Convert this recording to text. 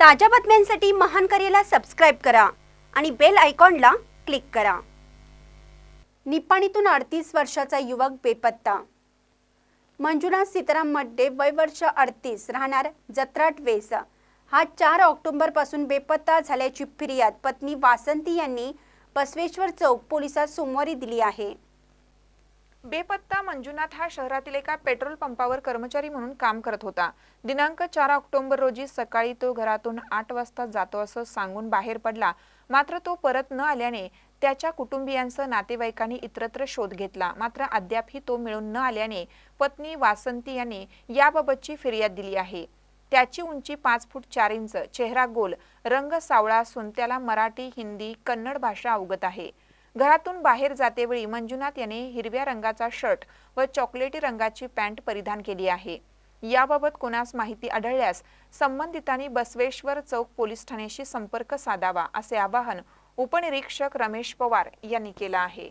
ताज्या बातम्यांसाठी महान करेला सबस्क्राईब करा आणि बेल आयकॉनला क्लिक करा. निपाणीतून अडतीस वर्षाचा युवक बेपत्ता. मंजुनाथ सीताराम मड्डे वय वर्ष अडतीस राहणार जत्राट वेस. हा चार ऑक्टोबरपासून बेपत्ता झाल्याची फिर्याद पत्नी वासंती यांनी बसवेश्वर चौक पोलिसात सोमवारी दिली आहे. बेपत्ता मंजुनाथ हा शहरातील एका पेट्रोल पंपावर कर्मचारी म्हणून काम करत होता. दिनांक चार ऑक्टोबर रोजी सकाळी तो घरातून आठ वाजता जातो असं सांगून बाहेर पडला. मात्र तो परत न आल्याने त्याच्या कुटुंबियांसह नातेवाईकांनी इतरत्र शोध घेतला. मात्र अद्यापही तो मिळून न आल्याने पत्नी वासंती यांनी याबाबतची फिर्याद दिली आहे. त्याची उंची पाच फूट चार इंच चेहरा गोल रंग सावळा असून त्याला मराठी हिंदी कन्नड भाषा अवगत आहे. घरातून बाहेर जातेवेळी मंजुनाथ याने हिरव्या रंगाचा शर्ट व चॉकलेटी रंगाची पॅन्ट परिधान केली आहे. याबाबत कोणास माहिती आढळल्यास संबंधितांनी बसवेश्वर चौक पोलीस ठाण्याशी संपर्क साधावा असे आवाहन उपनिरीक्षक रमेश पवार यांनी केलं आहे.